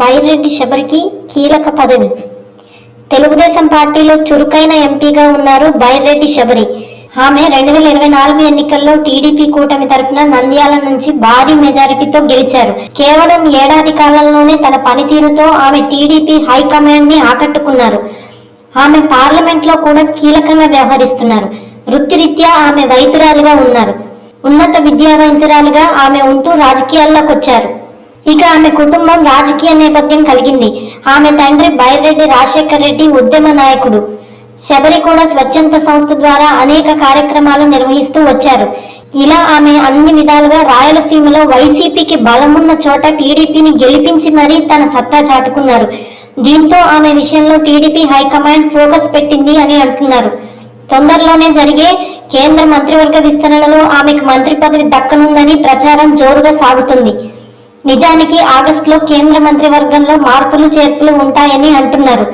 బైరెడ్డి శబరికి కీలక పదవి. తెలుగుదేశం పార్టీలో చురుకైన ఎంపీగా ఉన్నారు బైరెడ్డి శబరి. ఆమె రెండు వేల ఇరవై నాలుగు ఎన్నికల్లో టీడీపీ కూటమి తరఫున నంద్యాల నుంచి భారీ మెజారిటీతో గెలిచారు. కేవలం ఏడాది కాలంలోనే తన పనితీరుతో ఆమె టీడీపీ హైకమాండ్ని ఆకట్టుకున్నారు. ఆమె పార్లమెంట్లో కూడా కీలకంగా వ్యవహరిస్తున్నారు. వృత్తిరీత్యా ఆమె వైద్యురాలిగా ఉన్నారు. ఉన్నత విద్యావంతురాలిగా ఆమె ఉంటూ రాజకీయాల్లోకి వచ్చారు. ఇక ఆమె కుటుంబం రాజకీయ నేపథ్యం కలిగింది. ఆమె తండ్రి బైరెడ్డి రాజశేఖర్ రెడ్డి ఉద్యమ నాయకుడు. శబరి కూడా స్వచ్ఛంద సంస్థ ద్వారా అనేక కార్యక్రమాలు నిర్వహిస్తూ వచ్చారు. ఇలా ఆమె అన్ని విధాలుగా రాయలసీమలో వైసీపీకి బలమున్న చోట టీడీపీని గెలిపించి మరీ తన సత్తా చాటుకున్నారు. దీంతో ఆమె విషయంలో టీడీపీ హైకమాండ్ ఫోకస్ పెట్టింది అని అంటున్నారు. తొందరలోనే జరిగే కేంద్ర మంత్రివర్గ విస్తరణలో ఆమెకు మంత్రి పదవి దక్కనుందని ప్రచారం జోరుగా సాగుతుంది. నిజానికి ఆగస్టులో కేంద్ర మంత్రివర్గంలో మార్పులు చేర్పులు ఉంటాయని అంటున్నారు.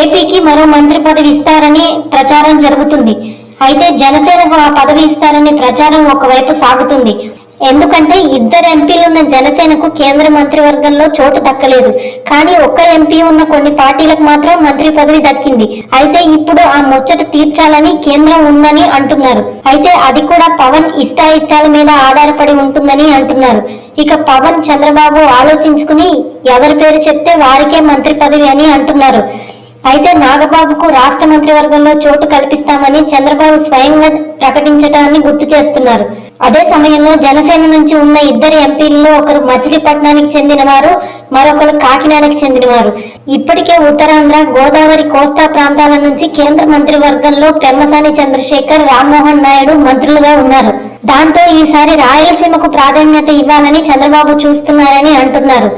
ఏపీకి మరో మంత్రి పదవి ఇస్తారని ప్రచారం జరుగుతుంది. అయితే జనసేనకు ఆ పదవి ఇస్తారని ప్రచారం ఒకవైపు సాగుతుంది. ఎందుకంటే ఇద్దరు ఎంపీలు ఉన్న జనసేనకు కేంద్ర మంత్రివర్గంలో చోటు దక్కలేదు. కానీ ఒక్క ఎంపీ ఉన్న కొన్ని పార్టీలకు మాత్రం మంత్రి పదవి దక్కింది. అయితే ఇప్పుడు ఆ ముచ్చట తీర్చాలని కేంద్రం ఉందని అంటున్నారు. అయితే అది కూడా పవన్ ఇష్టాయిష్టాల మీద ఆధారపడి ఉంటుందని అంటున్నారు. ఇక పవన్ చంద్రబాబు ఆలోచించుకుని ఎవరి పేరు చెప్తే వారికే మంత్రి పదవి అని అంటున్నారు. అయితే నాగబాబుకు రాష్ట్ర మంత్రివర్గంలో చోటు కల్పిస్తామని చంద్రబాబు స్వయంగా ప్రకటించడాన్ని గుర్తు చేస్తున్నారు. అదే సమయంలో జనసేన నుంచి ఉన్న ఇద్దరు ఎంపీల్లో ఒకరు మచిలీపట్నానికి చెందినవారు మరొకరు కాకినాడకి చెందినవారు. ఇప్పటికే ఉత్తరాంధ్ర గోదావరి కోస్తా ప్రాంతాల నుంచి కేంద్ర మంత్రివర్గంలో పెమ్మసాని చంద్రశేఖర్ రామ్మోహన్ నాయుడు మంత్రులుగా ఉన్నారు. దాంతో ఈసారి రాయలసీమకు ప్రాధాన్యత ఇవ్వాలని చంద్రబాబు చూస్తున్నారని అంటున్నారు.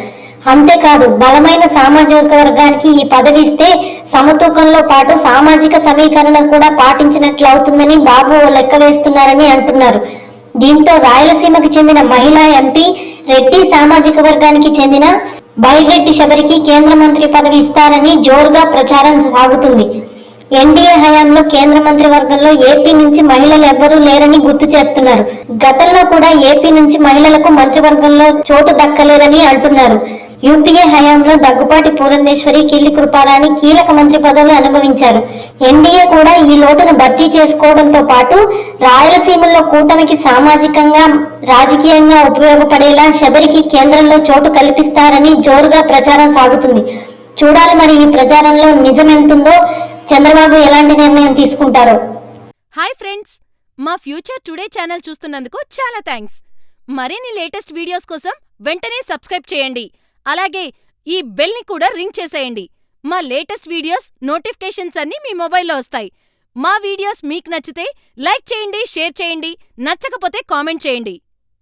అంతేకాదు బలమైన సామాజిక వర్గానికి ఈ పదవి ఇస్తే సమతూకంలో పాటు సామాజిక సమీకరణ కూడా పాటించినట్లు అవుతుందని బాబు లెక్క వేస్తున్నారని అంటున్నారు. దీంతో రాయలసీమకు చెందిన మహిళా ఎంపీ రెడ్డి సామాజిక వర్గానికి చెందిన బైరెడ్డి శబరికి కేంద్ర మంత్రి పదవి ఇస్తారని జోరుగా ప్రచారం సాగుతుంది. ఎన్డీఏ హయాంలో కేంద్ర మంత్రి వర్గంలో ఏపీ నుంచి మహిళలు ఎవ్వరూ లేరని గుర్తు చేస్తున్నారు. గతంలో కూడా ఏపీ నుంచి మహిళలకు మంత్రివర్గంలో చోటు దక్కలేదని అంటున్నారు. యూపీఏ హయాంలో దగ్గుపాటి పూరంధేశ్వరి కిల్లి కృపారాణి కీలక మంత్రి పదవులు అనుభవించారు. ఎన్డీఏ కూడా ఈ లోటును భర్తీ చేసుకోవడంతో పాటు రాయలసీమలో కూటమికి సామాజికంగా రాజకీయంగా ఉపయోగపడేలా శబరికి కేంద్రంలో చోటు కల్పిస్తారని జోరుగా ప్రచారం సాగుతుంది. చూడాలి మరి ఈ ప్రచారంలో నిజమెంతుందో చంద్రబాబు ఎలాంటి నిర్ణయం తీసుకుంటారో. హాయ్ ఫ్రెండ్స్ మా ఫ్యూచర్ టుడే ఛానల్ చూస్తున్నందుకు చాలా థ్యాంక్స్ మరిన్ని లేటెస్ట్ వీడియోస్ కోసం వెంటనే సబ్స్క్రైబ్ చేయండి. అలాగే ఈ బెల్ని కూడా రింగ్ చేసేయండి. మా లేటెస్ట్ వీడియోస్ నోటిఫికేషన్స్ అన్నీ మీ మొబైల్లో వస్తాయి. మా వీడియోస్ మీకు నచ్చితే లైక్ చేయండి షేర్ చేయండి నచ్చకపోతే కామెంట్ చేయండి.